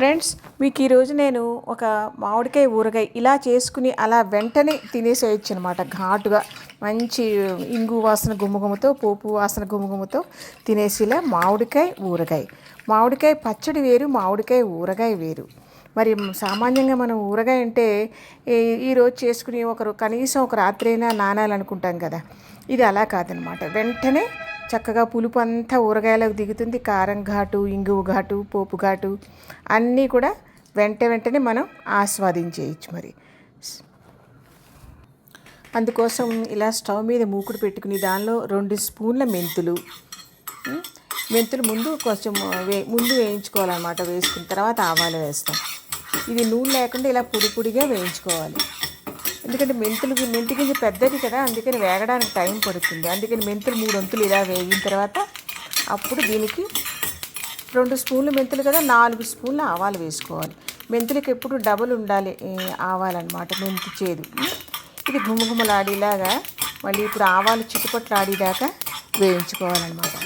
Friends మీకు ఈరోజు నేను ఒక మామిడికాయ ఊరగాయ ఇలా చేసుకుని అలా వెంటనే తినేసేయచ్చు అనమాట ఘాటుగా మంచి ఇంగు వాసన గుమ్మగుమ్మతో పోపు వాసన గుమ్మగుమ్మతో తినేసేలా మామిడికాయ ఊరగాయ. మామిడికాయ పచ్చడి వేరు మామిడికాయ ఊరగాయ వేరు. మరి సామాన్యంగా మనం ఊరగాయ అంటే ఈ- ఈరోజు చేసుకుని ఒకరు కనీసం ఒక రాత్రి అయినా నానాలనుకుంటాం కదా. ఇది అలా కాదనమాట. వెంటనే చక్కగా పులుపు అంతా ఊరగాయలకు దిగుతుంది. కారం ఘాటు ఇంగువు ఘాటు పోపు ఘాటు అన్నీ కూడా వెంట వెంటనే మనం ఆస్వాదించేయచ్చు మరి. అందుకోసం ఇలా స్టవ్ మీద మూకుడు పెట్టుకుని దానిలో రెండు స్పూన్ల మెంతులు. మెంతులు ముందు కొంచెం వే ముందు వేయించుకోవాలన్నమాట వేసుకున్న తర్వాత ఆవాలు వేస్తాం. ఇది నూనె లేకుండా ఇలా పొడి పొడిగా వేయించుకోవాలి. ఎందుకంటే మెంతులు మెంతి గింజ పెద్దది కదా అందుకని వేగడానికి టైం పడుతుంది. అందుకని మెంతులు మూడు వంతులు ఇలా వేగిన తర్వాత అప్పుడు దీనికి రెండు స్పూన్లు మెంతులు కదా నాలుగు స్పూన్లు ఆవాలు వేసుకోవాలి. మెంతులకి ఎప్పుడు డబుల్ ఉండాలి ఆవాలన్నమాట మెంతి చేదు. ఇది గుమగుమలాడేలాగా మళ్ళీ ఇప్పుడు ఆవాలు చిటుపట్లాడేదాకా వేయించుకోవాలన్నమాట.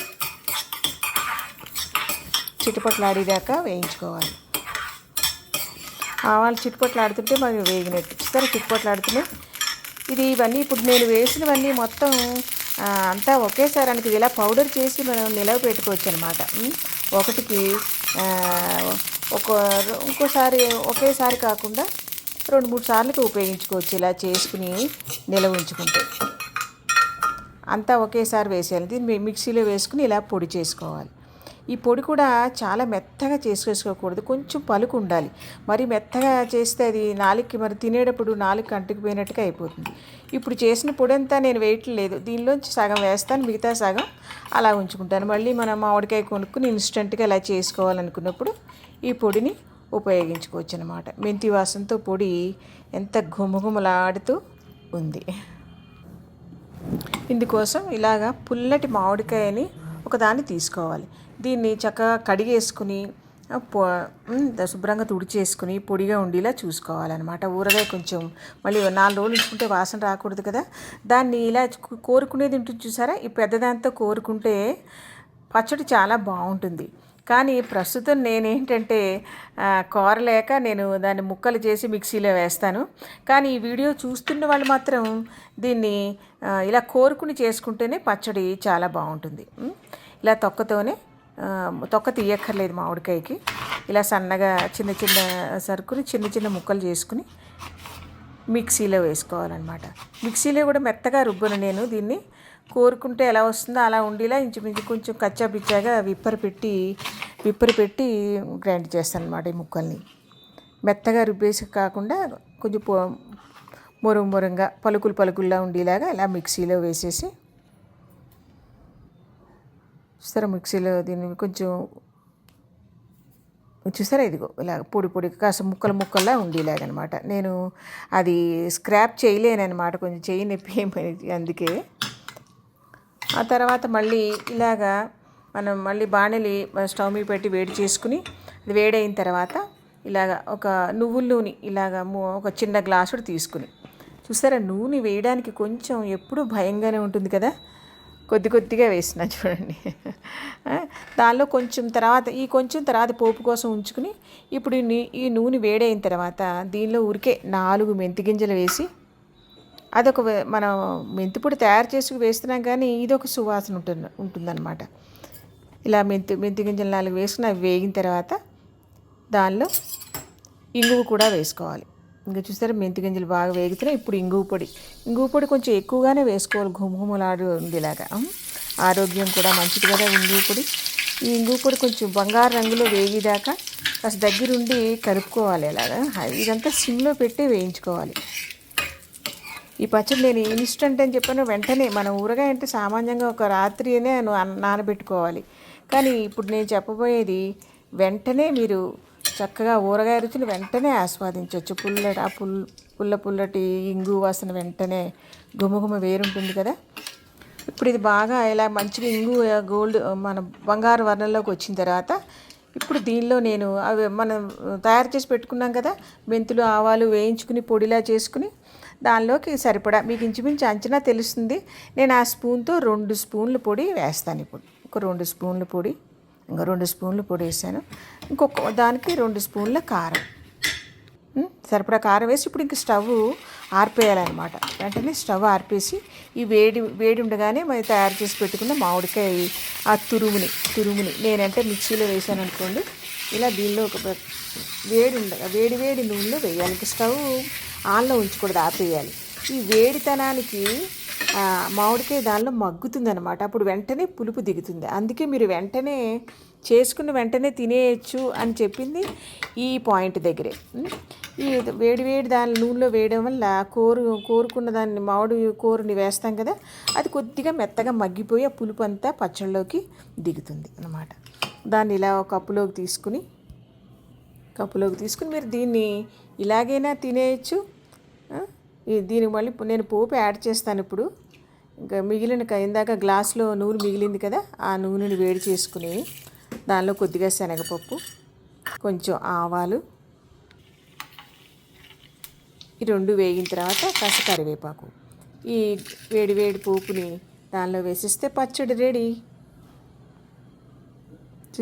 చిటుపట్లాడేదాకా వేయించుకోవాలి. ఆవాలు చిట్టుపట్లాడుతుంటే మరి వేగినట్టు. చూస్తారా చిట్టుపట్లాడుతున్నాయి ఇది ఇవన్నీ ఇప్పుడు నేను వేసినవన్నీ మొత్తం అంతా ఒకేసారి అనేది ఇలా పౌడర్ చేసి మనం నిలవ పెట్టుకోవచ్చు అనమాట ఒకటికి ఒక ఇంకోసారి ఒకేసారి కాకుండా రెండు మూడు సార్లకి ఉపయోగించుకోవచ్చు ఇలా చేసుకుని నిలవ ఉంచుకుంటే. అంతా ఒకేసారి వేసేయాలి. దీన్ని మిక్సీలో వేసుకుని ఇలా పొడి చేసుకోవాలి. ఈ పొడి కూడా చాలా మెత్తగా చేసుకోకూడదు కొంచెం పలుకు ఉండాలి. మరి మెత్తగా చేస్తే అది నాలుగుకి మరి తినేటప్పుడు నాలుగు అంటుకుపోయినట్టుగా అయిపోతుంది. ఇప్పుడు చేసిన పొడి అంతా నేను వేయట్లేదు. దీనిలోంచి సగం వేస్తాను మిగతా సగం అలా ఉంచుకుంటాను. మళ్ళీ మనం మామిడికాయ కొనుక్కుని ఇన్స్టెంట్గా ఇలా చేసుకోవాలనుకున్నప్పుడు ఈ పొడిని ఉపయోగించుకోవచ్చు అనమాట మెంతి వాసనతో పొడి ఎంత ఘుమఘుమలాడుతూ ఉంది. ఇందుకోసం ఇలాగా పుల్లటి మామిడికాయని ఒకదాన్ని తీసుకోవాలి. దీన్ని చక్కగా కడిగేసుకుని శుభ్రంగా తుడిచేసుకుని పొడిగా ఉండేలా చూసుకోవాలన్నమాట. ఊరగాయ కొంచెం మళ్ళీ నాలుగు రోజులు ఉంచుకుంటే వాసన రాకూడదు కదా. దాన్ని ఇలా కోరుకునేది ఉంటుంది చూసారా? ఈ పెద్దదాంతో కోరుకుంటే పచ్చడి చాలా బాగుంటుంది. కానీ ప్రస్తుతం నేనేంటంటే కోరలేక నేను దాన్ని ముక్కలు చేసి మిక్సీలో వేస్తాను. కానీ ఈ వీడియో చూస్తున్న వాళ్ళు మాత్రం దీన్ని ఇలా కోరుకుని చేసుకుంటేనే పచ్చడి చాలా బాగుంటుంది. ఇలా తొక్కతోనే తొక్క తీయక్కర్లేదు మామిడికాయకి. ఇలా సన్నగా చిన్న చిన్న సరుకుని చిన్న చిన్న ముక్కలు చేసుకుని మిక్సీలో వేసుకోవాలన్నమాట. మిక్సీలో కూడా మెత్తగా రుబ్బను నేను దీన్ని. కోరుకుంటే ఎలా వస్తుందో అలా ఉండేలా ఇంచుమించు కొంచెం కచ్చా పిచ్చాగా విప్పర పెట్టి విప్పరు పెట్టి గ్రైండ్ చేస్తాను అనమాట ఈ ముక్కల్ని. మెత్తగా రుబ్బేసి కాకుండా కొంచెం పొ మొరుగు మొరంగా పలుకులు పలుకుల్లా ఉండేలాగా ఇలా మిక్సీలో వేసేసి చూస్తారా మిక్సీలో దీన్ని? కొంచెం చూసారా ఇదిగో ఇలా పొడి పొడి కాస్త ముక్కలు ముక్కల్లా ఉండేలాగనమాట. నేను అది స్క్రాప్ చేయలేనమాట కొంచెం చేయి నొప్పి అందుకే. ఆ తర్వాత మళ్ళీ ఇలాగా మనం మళ్ళీ బాణలి స్టవ్ మీద పెట్టి వేడి చేసుకుని అది వేడైన తర్వాత ఇలాగ ఒక నువ్వుల నూనె ఇలాగ ఒక చిన్న గ్లాసుడు తీసుకుని. చూసారా నూనె వేయడానికి కొంచెం ఎప్పుడూ భయంగానే ఉంటుంది కదా? కొద్ది కొద్దిగా వేసిన చూడండి. దానిలో కొంచెం తర్వాత ఈ కొంచెం తర్వాత పోపు కోసం ఉంచుకుని ఇప్పుడు ఈ ఈ నూనె వేడైన తర్వాత దీనిలో ఊరికే నాలుగు మెంతి గింజలు వేసి అదొక మనం మెంతిపొడి తయారు చేసి వేస్తున్నాం కానీ ఇది ఒక సువాసన ఉంటుంది ఉంటుందన్నమాట. ఇలా మెంతి మెంతి గింజలు నాలుగు వేసుకుని అవి వేగిన తర్వాత దానిలో ఇంగువ కూడా వేసుకోవాలి. ఇంకా చూసారా మెంతి గింజలు బాగా వేగుతున్నాయి. ఇప్పుడు ఇంగువ పొడి. ఇంగువ పొడి కొంచెం ఎక్కువగానే వేసుకోవాలి. ఘుమఘుమలాడు ఉంది ఇలాగా ఆరోగ్యం కూడా మంచిది కదా ఇంగువ పొడి. ఈ ఇంగువ పొడి కొంచెం బంగారు రంగులో వేగిదాకా కాస్త దగ్గరుండి కలుపుకోవాలి ఇలాగా ఇదంతా సిమ్లో పెట్టి వేయించుకోవాలి. ఈ పచ్చడి నేను ఇన్స్టంట్ అని చెప్పాను వెంటనే మన ఊరగాయ అంటే సామాన్యంగా ఒక రాత్రినే నానబెట్టుకోవాలి. కానీ ఇప్పుడు నేను చెప్పబోయేది వెంటనే మీరు చక్కగా ఊరగాయ రుచులు వెంటనే ఆస్వాదించవచ్చు. పుల్లటి ఆ పుల్ పుల్ల పుల్లటి ఇంగు వాసన వెంటనే గుమగుమ వేరుంటుంది కదా. ఇప్పుడు ఇది బాగా ఇలా మంచిగా ఇంగు గోల్డ్ మన బంగారు వర్ణంలోకి వచ్చిన తర్వాత ఇప్పుడు దీనిలో నేను అవి మనం తయారు చేసి పెట్టుకున్నాం కదా. మెంతులు ఆవాలు వేయించుకుని పొడిలా చేసుకుని దానిలోకి సరిపడా మీకు ఇంచుమించు అంచనా తెలుస్తుంది. నేను ఆ స్పూన్తో రెండు స్పూన్ల పొడి వేస్తాను ఇప్పుడు. ఒక రెండు స్పూన్ల పొడి. ఇంకా రెండు స్పూన్లు పొడి వేసాను. ఇంకొక దానికి రెండు స్పూన్ల కారం. సరిపడా కారం వేసి ఇప్పుడు ఇంక స్టవ్ ఆర్పేయాలన్నమాట. వెంటనే స్టవ్ ఆర్పేసి ఈ వేడి వేడి ఉండగానే మరి తయారు చేసి పెట్టుకున్న మామిడికాయ ఆ తురుముని తురుముని నేనంటే మిక్సీలో వేసాను అనుకోండి ఇలా దీనిలో ఒక వేడి ఉండగా వేడి వేడి నూనెలో వేయాలి. ఇంక స్టవ్ ఆన్లో ఉంచకూడదు ఆపేయాలి. ఈ వేడితనానికి మామిడికాయ దానిలో మగ్గుతుంది అనమాట అప్పుడు వెంటనే పులుపు దిగుతుంది. అందుకే మీరు వెంటనే చేసుకున్న వెంటనే తినేయచ్చు అని చెప్పింది ఈ పాయింట్ దగ్గరే. ఈ వేడి వేడి దాని నూనెలో వేయడం వల్ల కోరు కోరుకున్న దాన్ని మామిడి కూరని వేస్తాం కదా అది కొద్దిగా మెత్తగా మగ్గిపోయి ఆ పులుపు అంతా పచ్చళ్ళలోకి దిగుతుంది అన్నమాట. దాన్ని ఇలా కప్పులోకి తీసుకుని కప్పులోకి తీసుకుని మీరు దీన్ని ఇలాగైనా తినేయచ్చు. దీనికి మళ్ళీ నేను పోపు యాడ్ చేస్తాను ఇప్పుడు. ఇంకా మిగిలిన ఇందాక గ్లాస్లో నూనె మిగిలింది కదా ఆ నూనెని వేడి చేసుకుని దానిలో కొద్దిగా శనగపప్పు కొంచెం ఆవాలు. ఈ రెండు వేగిన తర్వాత కాస్త కరివేపాకు. ఈ వేడి వేడి పోపుని దానిలో వేసిస్తే పచ్చడి రెడీ.